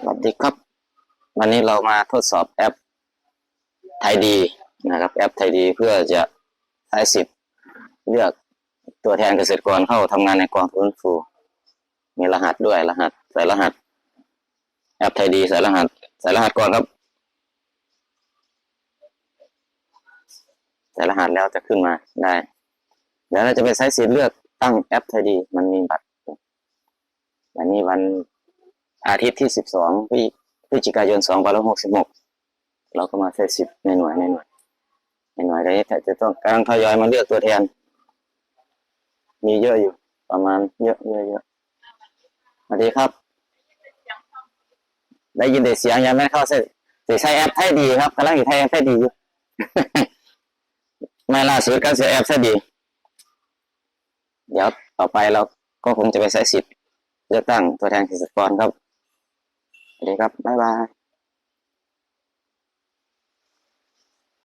สวัสดีครับ วันนี้เรามาทดสอบแอปไทยดีนะครับ แอปไทยดีเพื่อจะใช้สิทธิ์เลือกตัวแทนเกษตรกรเข้าทำงานในกองทุนฟู มีรหัสด้วยรหัสใส่รหัส แอปไทยดีใส่รหัสใส่รหัสก่อนครับใส่รหัสแล้วจะขึ้นมาได้เดี๋ยวเราจะไปใช้สิทธิ์เลือกตั้งแอปไทยดี มันมีบัตรวันนี้วัน อาทิตย์ที่สิบสองพฤศจิกายนสองพันหกสิบหกเราก็มาใช้สิทธิ์ในหน่วยในหน่วยในหน่วยนี้จะต้องกำลังทยอยมาเลือกตัวแทน มีเยอะอยู่ ประมาณเยอะเยอะเยอะสวัสดีครับ ได้ยินแต่เสียงยังไม่เข้าเส้นสิใช้แอปไทยดีครับกำลังอยู่ไทยแอปไทยดีอยู่ไม่ล่าสุดก็เสียแอปไทยดี เดี๋ยวต่อไปเราก็คงจะไปใช้สิทธิ์เลือกตั้งตัวแทนเกษตรกรครับ สวัสดีครับบ๊ายบาย